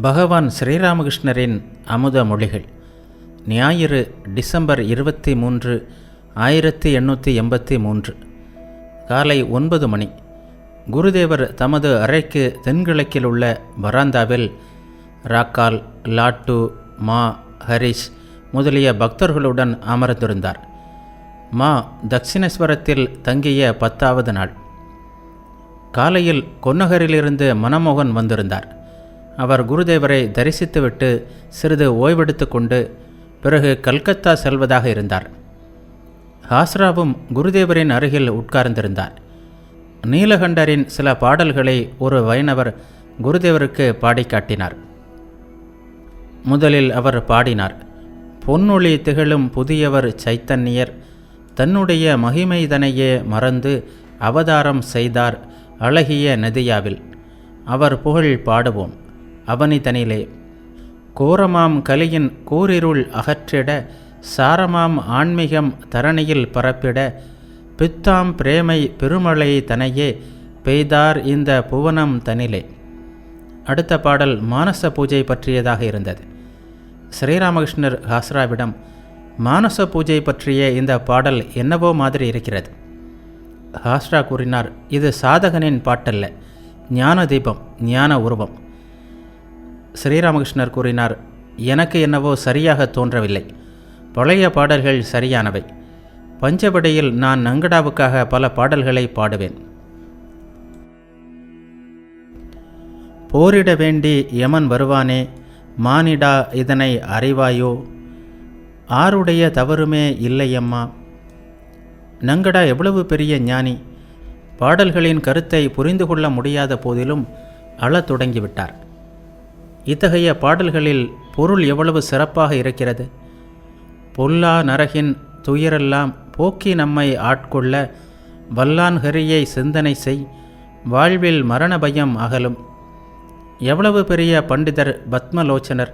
பகவான் ஸ்ரீராமகிருஷ்ணரின் அமுத மொழிகள். ஞாயிறு டிசம்பர் இருபத்தி மூன்று ஆயிரத்தி எண்ணூற்றி எண்பத்தி மூன்று. காலை ஒன்பது மணி. குருதேவர் தமது அறைக்கு தென்கிழக்கில் உள்ள வராந்தாவில் ராக்கால் லாட்டு மா ஹரிஷ் முதலிய பக்தர்களுடன் அமர்ந்திருந்தார். மா தட்சிணேஸ்வரத்தில் தங்கிய பத்தாவது நாள். காலையில் கொன்னகரிலிருந்து மனமோகன் வந்திருந்தார். அவர் குருதேவரை தரிசித்துவிட்டு சிறிது ஓய்வெடுத்து கொண்டு பிறகு கல்கத்தா செல்வதாக இருந்தார். ஹாஸ்ராவும் குருதேவரின் அருகில் உட்கார்ந்திருந்தார். நீலகண்டரின் சில பாடல்களை ஒரு வைணவர் குருதேவருக்கு பாடி காட்டினார். முதலில் அவர் பாடினார் பொன்னொழி திகழும் புதியவர் சைத்தன்யர் தன்னுடைய மகிமைதனையே மறந்து அவதாரம் செய்தார் அழகிய நதியாவில். அவர் புகழ் பாடுவோம். அவனிதனிலே கோரமாம் கலியின் கூரிருள் அகற்றிட சாரமாம் ஆன்மீகம் தரணியில் பரப்பிட பித்தாம் பிரேமை பெருமழை தனையே பெய்தார் இந்த புவனம் தனிலே. அடுத்த பாடல் மானச பூஜை பற்றியதாக இருந்தது. ஸ்ரீராமகிருஷ்ணர் ஹாஸ்ராவிடம் மானச பூஜை பற்றிய இந்த பாடல் என்னவோ மாதிரி இருக்கிறது. ஹாஸ்ரா கூறினார் இது சாதகனின் பாட்டல்ல ஞான தீபம் ஞான உருவம். ஸ்ரீராமகிருஷ்ணர் கூறினார் எனக்கு என்னவோ சரியாக தோன்றவில்லை. பழைய பாடல்கள் சரியானவை. பஞ்சபடியில் நான் நங்கடாவுக்காக பல பாடல்களை பாடுவேன். போரிட வேண்டி யமன் வருவானே மானிடா இதனை அறிவாயோ? ஆருடைய தவறுமே இல்லையம்மா. நங்கடா எவ்வளவு பெரிய ஞானி. பாடல்களின் கருத்தை புரிந்து கொள்ள முடியாத போதிலும் அழத் தொடங்கிவிட்டார். இத்தகைய பாடல்களில் பொருள் எவ்வளவு சிறப்பாக இருக்கிறது? பொல்லா நரகின் துயரெல்லாம் போக்கி நம்மை ஆட்கொள்ள வல்லான் ஹரியை சிந்தனை செய் வாழ்வில் மரண பயம் அகலும். எவ்வளவு பெரிய பண்டிதர் பத்மலோச்சனர்!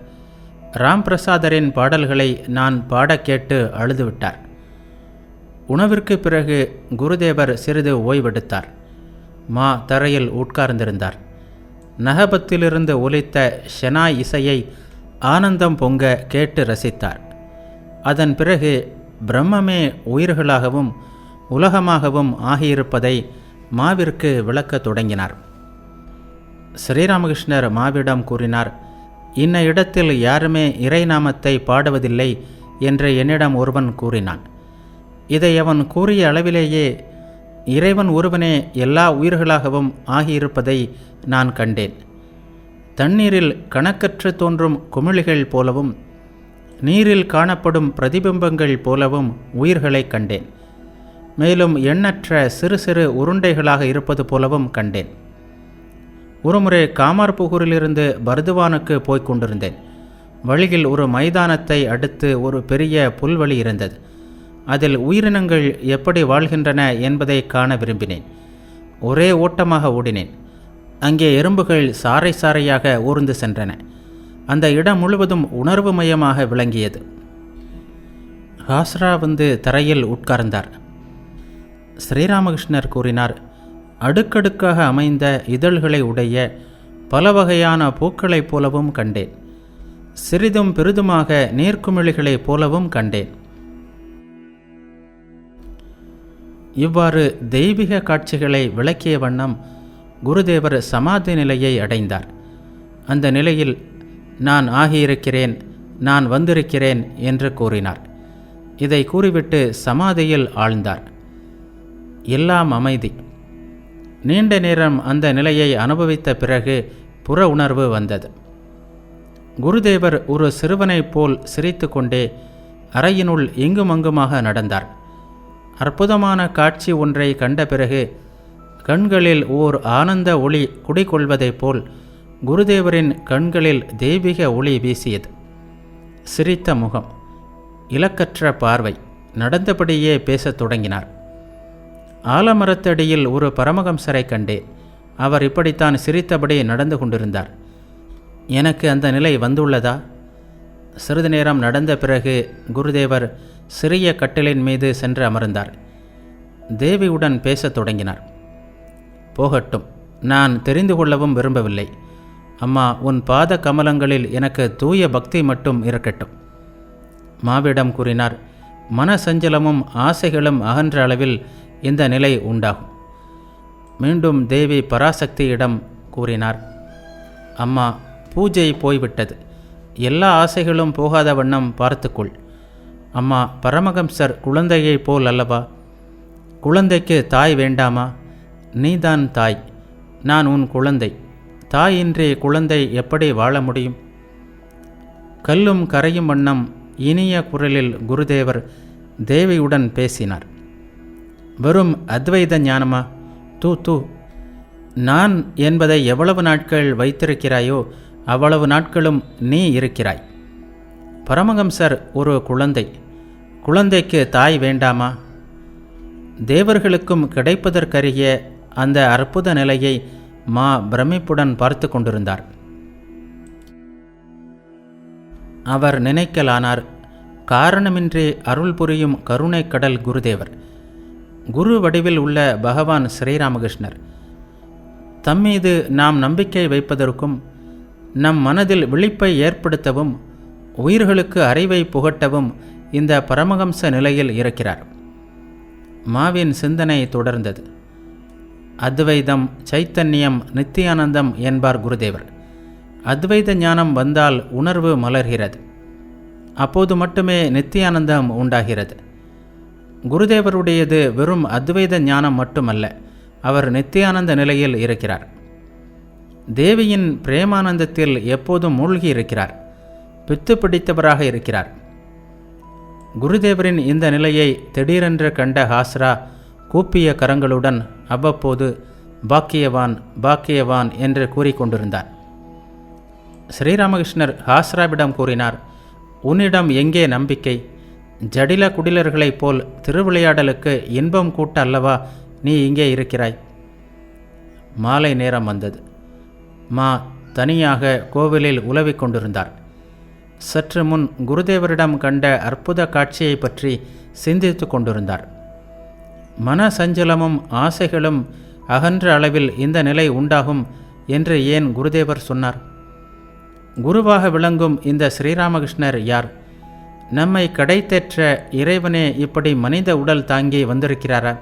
ராம் பிரசாதரின் பாடல்களை நான் பாடக் கேட்டு அழுதுவிட்டார். உணவிற்கு பிறகு குருதேவர் சிறிது ஓய்வெடுத்தார். மா தரையில் உட்கார்ந்திருந்தார். நகபத்திலிருந்து ஒலித்த ஷெனாய் இசையை ஆனந்தம் பொங்க கேட்டு ரசித்தார். அதன் பிறகு பிரம்மமே உயிர்களாகவும் உலகமாகவும் ஆகியிருப்பதை மாவிற்கு விளக்கத் தொடங்கினார். ஸ்ரீராமகிருஷ்ணர் மாவிடம் கூறினார் இன்ன இடத்தில் யாருமே இறைநாமத்தை பாடுவதில்லை என்று என்னிடம் ஒருவன் கூறினான். இதை அவன் கூறிய அளவிலேயே இறைவன் ஒருவனே எல்லா உயிர்களாகவும் ஆகியிருப்பதை நான் கண்டேன். தண்ணீரில் கணக்கற்று தோன்றும் குமிழிகள் போலவும் நீரில் காணப்படும் பிரதிபிம்பங்கள் போலவும் உயிர்களை கண்டேன். மேலும் எண்ணற்ற சிறு சிறு உருண்டைகளாக இருப்பது போலவும் கண்டேன். ஒருமுறை காமார்புகூரிலிருந்து பர்துவானுக்கு போய்க் கொண்டிருந்தேன். வழியில் ஒரு மைதானத்தை அடுத்து ஒரு பெரிய புல்வெளி இருந்தது. அதில் உயிரினங்கள் எப்படி வாழ்கின்றன என்பதை காண விரும்பினேன். ஒரே ஓட்டமாக ஓடினேன். அங்கே எறும்புகள் சாறை சாறையாக ஊர்ந்து சென்றன. அந்த இடம் முழுவதும் உணர்வு மயமாக விளங்கியது. ஹாஸ்ரா வந்து தரையில் உட்கார்ந்தார். ஸ்ரீராமகிருஷ்ணர் கூறினார் அடுக்கடுக்காக அமைந்த இதழ்களை உடைய பல வகையான பூக்களைப் போலவும் கண்டேன். சிறிதும் பெரிதுமாக நீர்க்குமிழிகளைப் போலவும் கண்டேன். இவ்வாறு தெய்வீக காட்சிகளை விளக்கிய வண்ணம் குருதேவர் சமாதி நிலையை அடைந்தார். அந்த நிலையில் நான் ஆகியிருக்கிறேன் நான் வந்திருக்கிறேன் என்று கூறினார். இதை கூறிவிட்டு சமாதியில் ஆழ்ந்தார். எல்லாம் அமைதி. நீண்ட நேரம் அந்த நிலையை அனுபவித்த பிறகு புற உணர்வு வந்தது. குருதேவர் ஒரு சிறுவனைப் போல் சிரித்து கொண்டே அறையினுள் இங்குமங்குமாக நடந்தார். அற்புதமான காட்சி ஒன்றை கண்ட பிறகு கண்களில் ஓர் ஆனந்த ஒளி குடிகொள்வதைப் போல் குருதேவரின் கண்களில் தெய்வீக ஒளி வீசியது. சிரித்த முகம் இலக்கற்ற பார்வை நடந்தபடியே பேசத் தொடங்கினார். ஆலமரத்தடியில் ஒரு பரமகம்சரை கண்டேன் அவர் இப்படித்தான் சிரித்தபடி நடந்து கொண்டிருந்தார். எனக்கு அந்த நிலை வந்துள்ளதா? சிறிது நேரம் நடந்த பிறகு குருதேவர் சிறிய கட்டிலின் மீது சென்று அமர்ந்தார். தேவியுடன் பேசத் தொடங்கினார். போகட்டும் நான் தெரிந்து கொள்ளவும் விரும்பவில்லை. அம்மா உன் பாத கமலங்களில் எனக்கு தூய பக்தி மட்டும் இருக்கட்டும். மாவிடம் கூறினார். மன சஞ்சலமும் ஆசைகளும் அகன்ற அளவில் இந்த நிலை உண்டாகும். மீண்டும் தேவி பராசக்தியிடம் கூறினார். அம்மா பூஜை போய்விட்டது. எல்லா ஆசைகளும் போகாத வண்ணம் பார்த்துக்கொள். அம்மா பரமகம்சர் குழந்தையைப் போல் அல்லவா குழந்தைக்கு தாய் வேண்டாமா? நீதான் தாய் நான் உன் குழந்தை. தாயின்றி குழந்தை எப்படி வாழ முடியும்? கல்லும் கரையும் வண்ணம் இனிய குரலில் குருதேவர் தேவியுடன் பேசினார். வெறும் அத்வைத ஞானமா? தூ தூ. நான் என்பதை எவ்வளவு நாட்கள் வைத்திருக்கிறாயோ அவ்வளவு நாட்களும் நீ இருக்கிறாய். பரமஹம்சர் ஒரு குழந்தை. குழந்தைக்கு தாய் வேண்டாமா? தேவர்களுக்கும் கிடைப்பதற்கரிய அந்த அற்புத நிலையை மா பிரமிப்புடன் பார்த்து கொண்டிருந்தார். அவர் நினைக்கலானார் காரணமின்றி அருள் புரியும் கருணை கடல் குருதேவர். குரு வடிவில் உள்ள பகவான் ஸ்ரீராமகிருஷ்ணர். தம்மீது நாம் நம்பிக்கை வைப்பதற்கும் நம் மனதில் விழிப்பை ஏற்படுத்தவும் உயிர்களுக்கு அறிவை புகட்டவும் இந்த பரமஹம்ச நிலையில் இருக்கிறார். மாவின் சிந்தனை தொடர்ந்தது. அத்வைதம் சைத்தன்யம் நித்தியானந்தம் என்பார் குருதேவர். அத்வைத ஞானம் வந்தால் உணர்வு மலர்கிறது. அப்போது மட்டுமே நித்தியானந்தம் உண்டாகிறது. குருதேவருடையது வெறும் அத்வைத ஞானம் மட்டுமல்ல அவர் நித்தியானந்த நிலையில் இருக்கிறார். தேவியின் பிரேமானந்தத்தில் எப்போதும் மூழ்கி இருக்கிறார். பித்து பிடித்தவராக இருக்கிறார். குருதேவரின் இந்த நிலையை திடீரென்று கண்ட ஹாஸ்ரா கூப்பிய கரங்களுடன் அவ்வப்போது பாக்கியவான் பாக்கியவான் என்று கூறிக்கொண்டிருந்தார் ஸ்ரீராமகிருஷ்ணர் ஹாஸ்ராவிடம் கூறினார் உன்னிடம் எங்கே நம்பிக்கை? ஜடில குடிலர்களைப் போல் திருவிளையாடலுக்கு இன்பம் கூட்ட அல்லவா நீ இங்கே இருக்கிறாய்? மாலை நேரம் வந்தது. மா தனியாக கோவிலில் உலவிக் கொண்டிருந்தார். சற்று முன் குருதேவரிடம் கண்ட அற்புத காட்சியை பற்றி சிந்தித்து கொண்டிருந்தார். மன சஞ்சலமும் ஆசைகளும் அகன்ற அளவில் இந்த நிலை உண்டாகும் என்று ஏன் குருதேவர் சொன்னார்? குருவாக விளங்கும் இந்த ஸ்ரீராமகிருஷ்ணர் யார்? நம்மை கடைத்தேற்ற இறைவனே இப்படி மனித உடல் தாங்கி வந்திருக்கிறாரா?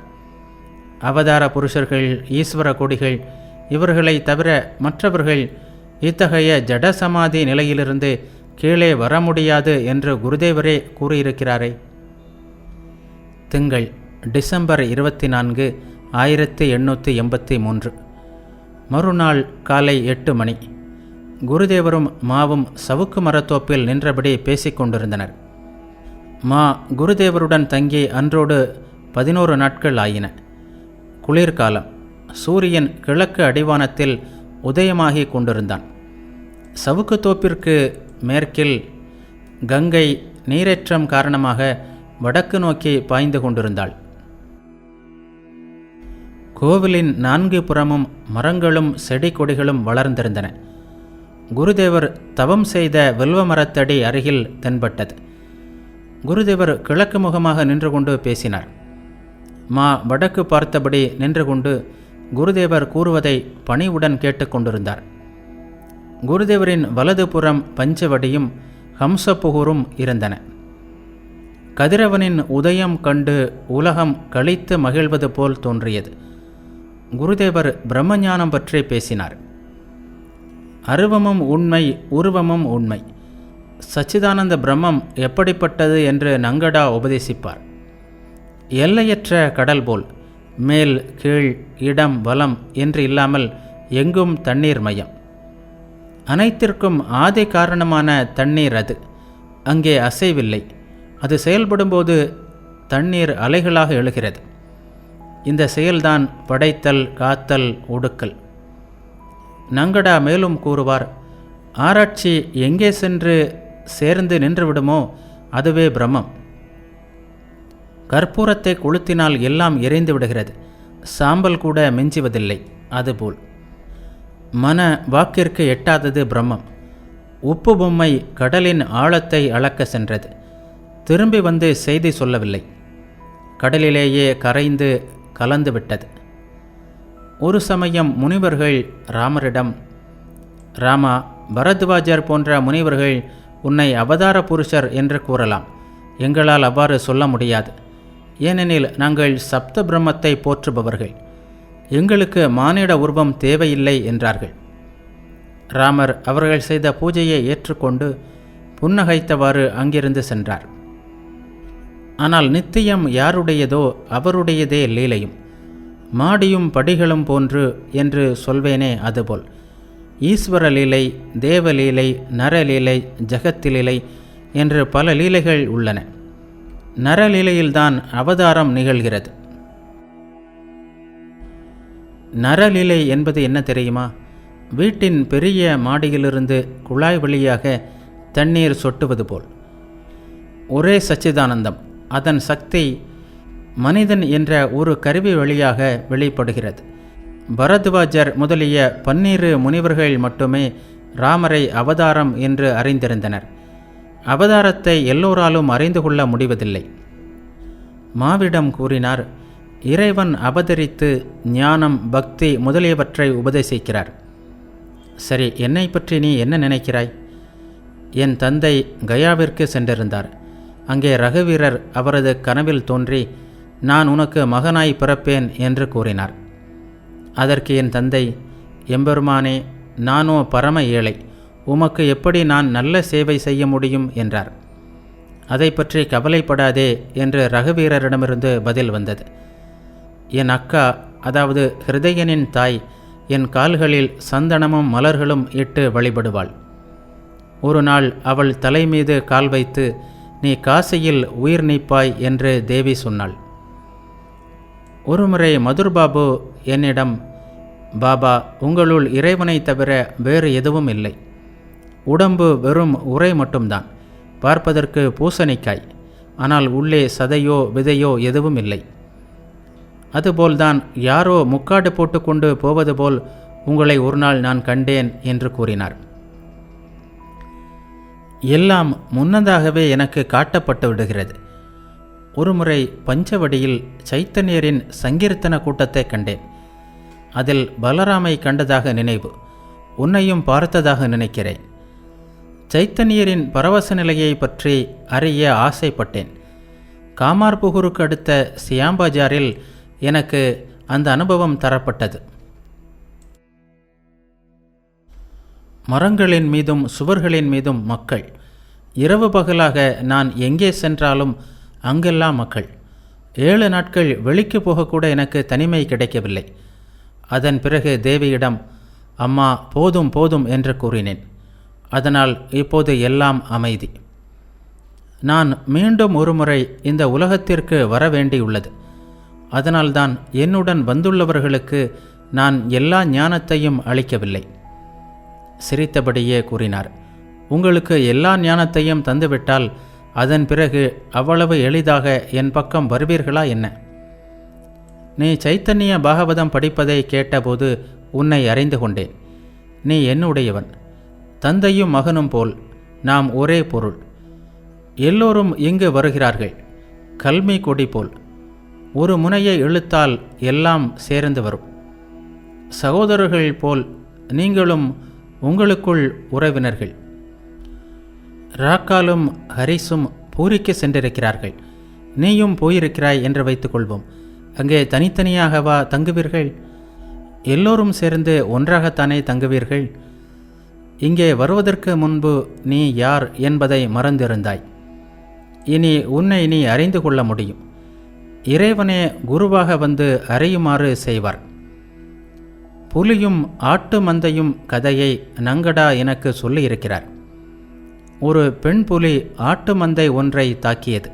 அவதார புருஷர்கள் ஈஸ்வர கொடிகள் இவர்களை தவிர மற்றவர்கள் இத்தகைய ஜடசமாதி நிலையிலிருந்து கீழே வர முடியாது என்று குருதேவரே கூறியிருக்கிறாரே. திங்கள் டிசம்பர் இருபத்தி நான்கு ஆயிரத்தி எண்ணூற்றி எண்பத்தி மூன்று. மறுநாள் காலை எட்டு மணி. குருதேவரும் மாவும் சவுக்கு மரத்தோப்பில் நின்றபடி பேசிக் கொண்டிருந்தனர். மா குருதேவருடன் தங்கி அன்றோடு பதினோரு நாட்கள் ஆயின. குளிர்காலம். சூரியன் கிழக்கு அடிவானத்தில் உதயமாகி கொண்டிருந்தான். சவுக்கு தோப்பிற்கு மேற்கில் கங்கை நீரேற்றம் காரணமாக வடக்கு நோக்கி பாய்ந்து கொண்டிருந்தாள். கோவிலின் நான்கு புறமும் மரங்களும் செடி கொடிகளும் வளர்ந்திருந்தன. குருதேவர் தவம் செய்த வில்வ மரத்தடி அருகில் தென்பட்டது. குருதேவர் கிழக்கு முகமாக நின்று கொண்டு பேசினார். மா வடக்கு பார்த்தபடி நின்று கொண்டு குருதேவர் கூறுவதை பணிவுடன் கேட்டுக்கொண்டிருந்தார் குருதேவரின் வலதுபுறம் பஞ்சவடியும் ஹம்சபுகூரும் இருந்தன. கதிரவனின் உதயம் கண்டு உலகம் கழித்து மகிழ்வது போல் தோன்றியது. குருதேவர் பிரம்மஞானம் பற்றி பேசினார். அருவமும் உண்மை உருவமும் உண்மை. சச்சிதானந்த பிரம்மம் எப்படிப்பட்டது என்று நங்கடா உபதேசிப்பார். எல்லையற்ற கடல் போல் மேல் கீழ் இடம் வலம் என்று இல்லாமல் எங்கும் தண்ணீர் மயம். அனைத்திற்கும் ஆதி காரணமான தண்ணீர் அது. அங்கே அசைவில்லை. அது செயல்படும்போது தண்ணீர் அலைகளாக எழுகிறது. இந்த செயல்தான் படைத்தல் காத்தல் ஒடுக்கல். நங்கடா மேலும் கூறுவார் ஆராய்ச்சி எங்கே சென்று சேர்ந்து நின்றுவிடுமோ அதுவே பிரம்மம். கற்பூரத்தை கொளுத்தினால் எல்லாம் எரிந்து விடுகிறது. சாம்பல் கூட மிஞ்சுவதில்லை அதுபோல். மன வாக்கிற்கு எட்டாதது பிரம்மம். உப்பு பொம்மை கடலின் ஆழத்தை அளக்க சென்றது. திரும்பி வந்து செய்தி சொல்லவில்லை. கடலிலேயே கரைந்து கலந்து விட்டது. ஒரு சமயம் முனிவர்கள் ராமரிடம் ராமா பரத்வாஜர் போன்ற முனிவர்கள் உன்னை அவதார புருஷர் என்று கூறலாம். எங்களால் அவ்வாறு சொல்ல முடியாது. ஏனெனில் நாங்கள் சப்த பிரம்மத்தை போற்றுபவர்கள். எங்களுக்கு மானிட உருவம் தேவையில்லை என்றார்கள். ராமர் அவர்கள் செய்த பூஜையை ஏற்றுக்கொண்டு புன்னகைத்தவாறு அங்கிருந்து சென்றார். ஆனால் நித்தியம் யாருடையதோ அவருடையதே லீலையும் மாடியும் படிகளும் போன்று என்று சொல்வேனே அதுபோல். ஈஸ்வர லீலை தேவலீலை நரலீலை ஜகத்திலீலை என்று பல லீலைகள் உள்ளன. நரலீலையில்தான் அவதாரம் நிகழ்கிறது. நரலிலை என்பது என்ன தெரியுமா? வீட்டின் பெரிய மாடியிலிருந்து குழாய் வழியாக தண்ணீர் சொட்டுவது போல். ஒரே சச்சிதானந்தம். அதன் சக்தி மனிதன் என்ற ஒரு கருவி வழியாக வெளிப்படுகிறது. பரத்வாஜர் முதலிய பன்னீரு முனிவர்கள் மட்டுமே ராமரை அவதாரம் என்று அறிந்திருந்தனர். அவதாரத்தை எல்லோராலும் அறிந்து கொள்ள முடிவதில்லை. மாவிடம் கூறினார் இறைவன் அபதரித்து ஞானம் பக்தி முதலியவற்றை உபதேசிக்கிறார். சரி என்னை பற்றி நீ என்ன நினைக்கிறாய்? என் தந்தை கயாவிற்கு சென்றிருந்தார். அங்கே ரகுவீரர் அவரது கனவில் தோன்றி நான் உனக்கு மகனாய் பிறப்பேன் என்று கூறினார். அதற்கு என் தந்தை எம்பெருமானே நானோ பரம ஏழை. உமக்கு எப்படி நான் நல்ல சேவை செய்ய முடியும்? என்றார். அதை பற்றி கவலைப்படாதே என்று ரகுவீரரிடமிருந்து பதில் வந்தது. என் அக்கா அதாவது ஹிருதயனின் தாய் என் கால்களில் சந்தனமும் மலர்களும் இட்டு வழிபடுவாள். ஒரு நாள் அவள் தலை மீது கால் வைத்து நீ காசியில் உயிர் நீப்பாய் என்று தேவி சொன்னாள். ஒருமுறை மதுர்பாபு என்னிடம் பாபா உங்களுள் இறைவனை தவிர வேறு எதுவும் இல்லை. உடம்பு வெறும் உரை மட்டும்தான். பார்ப்பதற்கு பூசணிக்காய். ஆனால் உள்ளே சதையோ விதையோ எதுவும் இல்லை. அதுபோல்தான் யாரோ முக்காடு போட்டுக்கொண்டு போவது போல் உங்களை ஒரு நாள் நான் கண்டேன் என்று கூறினார். எல்லாம் முன்னதாகவே எனக்கு காட்டப்பட்டு விடுகிறது. ஒருமுறை பஞ்சவடியில் சைத்தன்யரின் சங்கீர்த்தன கூட்டத்தை கண்டேன். அதில் பலராமை கண்டதாக நினைவு உன்னையும் பார்த்ததாக நினைக்கிறேன். சைத்தன்யரின் பரவச நிலையை பற்றி அறிய ஆசைப்பட்டேன். காமார்புகூருக்கு அடுத்த சியாம்பஜாரில் எனக்கு அந்த அனுபவம் தரப்பட்டது. மரங்களின் மீதும் சுவர்களின் மீதும் மக்கள். இரவு பகலாக நான் எங்கே சென்றாலும் அங்கெல்லாம் மக்கள். ஏழு நாட்கள் வெளிக்கு போகக்கூட எனக்கு தனிமை கிடைக்கவில்லை. அதன் பிறகு தேவியிடம் அம்மா போதும் போதும் என்று கூறினேன். அதனால் இப்போது எல்லாம் அமைதி. நான் மீண்டும் ஒருமுறை இந்த உலகத்திற்கு வர வேண்டியுள்ளது. அதனால்தான் என்னுடன் வந்துள்ளவர்களுக்கு நான் எல்லா ஞானத்தையும் அளிக்கவில்லை. சிரித்தபடியே கூறினார் உங்களுக்கு எல்லா ஞானத்தையும் தந்துவிட்டால் அதன் பிறகு அவ்வளவு எளிதாக என் பக்கம் வருவீர்களா என்ன? நீ சைத்தன்ய பாகவதம் படிப்பதை கேட்டபோது உன்னை அறிந்து கொண்டேன். நீ என்னுடையவன். தந்தையும் மகனும் போல் நாம் ஒரே பொருள். எல்லோரும் இங்கு வருகிறார்கள். கல்மி கொடி போல். ஒரு முனையை இழுத்தால் எல்லாம் சேர்ந்து வரும். சகோதரர்கள் போல் நீங்களும் உங்களுக்குள் உறவினர்கள். ராக்காலும் ஹரிஸும் பூரிக்கு சென்றிருக்கிறார்கள். நீயும் போயிருக்கிறாய் என்று வைத்துக்கொள்வோம். அங்கே தனித்தனியாகவா தங்குவீர்கள்? எல்லோரும் சேர்ந்து ஒன்றாகத்தானே தங்குவீர்கள்? இங்கே வருவதற்கு முன்பு நீ யார் என்பதை மறந்திருந்தாய். இனி உன்னை நீ அறிந்து கொள்ள முடியும். இறைவனே குருவாக வந்து அறியுமாறு செய்வார். புலியும் ஆட்டு மந்தையும் கதையை நங்கடா எனக்கு சொல்லியிருக்கிறார். ஒரு பெண் புலி ஆட்டு மந்தை ஒன்றை தாக்கியது.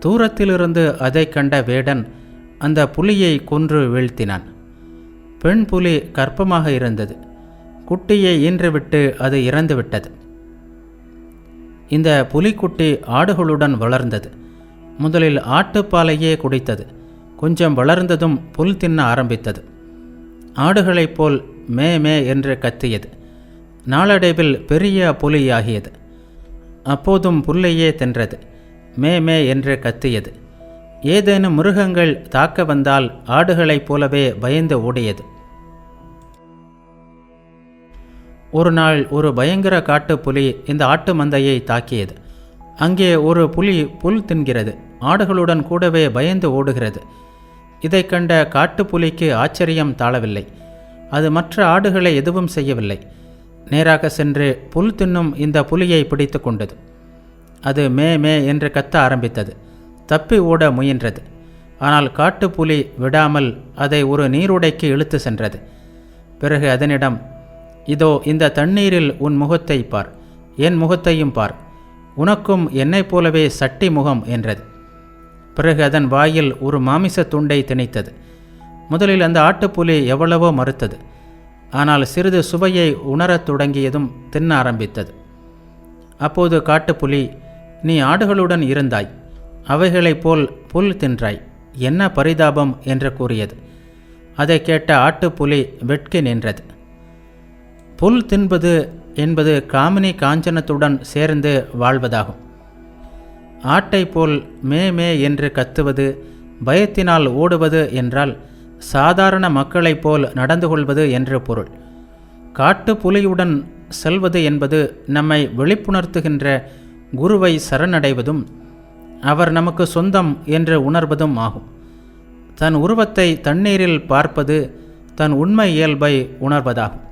தூரத்திலிருந்து அதை கண்ட வேடன் அந்த புலியை கொன்று வீழ்த்தினான். பெண் புலி கற்பமாக இருந்தது. குட்டியை ஈன்றுவிட்டு அது இறந்துவிட்டது. இந்த புலிக்குட்டி ஆடுகளுடன் வளர்ந்தது. முதலில் ஆட்டுப்பாலையே குடித்தது. கொஞ்சம் வளர்ந்ததும் புல் தின்ன ஆரம்பித்தது. ஆடுகளைப் போல் மே மே என்று கத்தியது. நாளடைவில் பெரிய புலியாகியது. அப்போதும் புல்லையே தின்றது. மே மே என்று கத்தியது. ஏதேனும் மிருகங்கள் தாக்க வந்தால் ஆடுகளைப் போலவே பயந்து ஓடியது. ஒரு நாள் ஒரு பயங்கர காட்டுப் புலி இந்த ஆட்டு மந்தையை தாக்கியது. அங்கே ஒரு புலி புல் தின்கிறது. ஆடுகளுடன் கூடவே பயந்து ஓடுகிறது. இதை கண்ட காட்டுப்புலிக்கு ஆச்சரியம் தாழவில்லை. அது மற்ற ஆடுகளை எதுவும் செய்யவில்லை. நேராக சென்று புல் தின்னும் இந்த புலியை பிடித்து கொண்டது. அது மே மே என்று கத்த ஆரம்பித்தது. தப்பி ஓட முயன்றது. ஆனால் காட்டுப்புலி விடாமல் அதை ஒரு நீருடைக்கு இழுத்து சென்றது. பிறகு அதனிடம் இதோ இந்த தண்ணீரில் உன் முகத்தை பார். என் முகத்தையும் பார். உனக்கும் என்னைப் போலவே சட்டி முகம் என்றது. பிறகு அதன் வாயில் ஒரு மாமிச துண்டை திணைத்தது. முதலில் அந்த ஆட்டுப்புலி எவ்வளவோ மறுத்தது. ஆனால் சிறிது சுவையை உணரத் தொடங்கியதும் தின்ன ஆரம்பித்தது. அப்போது காட்டுப்புலி நீ ஆடுகளுடன் இருந்தாய். அவைகளைப் போல் புல் தின்றாய். என்ன பரிதாபம்? என்று கூறியது. அதை கேட்ட ஆட்டுப்புலி வெட்கி நின்றது. புல் தின்பது என்பது காமினி காஞ்சனத்துடன் சேர்ந்து வாழ்வதாகும். ஆட்டை போல் மே மே என்று கத்துவது பயத்தினால் ஓடுவது என்றால் சாதாரண மக்களைப் போல் நடந்து கொள்வது என்று பொருள். காட்டு புலியுடன் செல்வது என்பது நம்மை வெளிப்புணர்த்துகின்ற குருவை சரணடைவதும் அவர் நமக்கு சொந்தம் என்று உணர்வதும் ஆகும். தன் உருவத்தை தண்ணீரில் பார்ப்பது தன் உண்மை இயல்பை உணர்வதாகும்.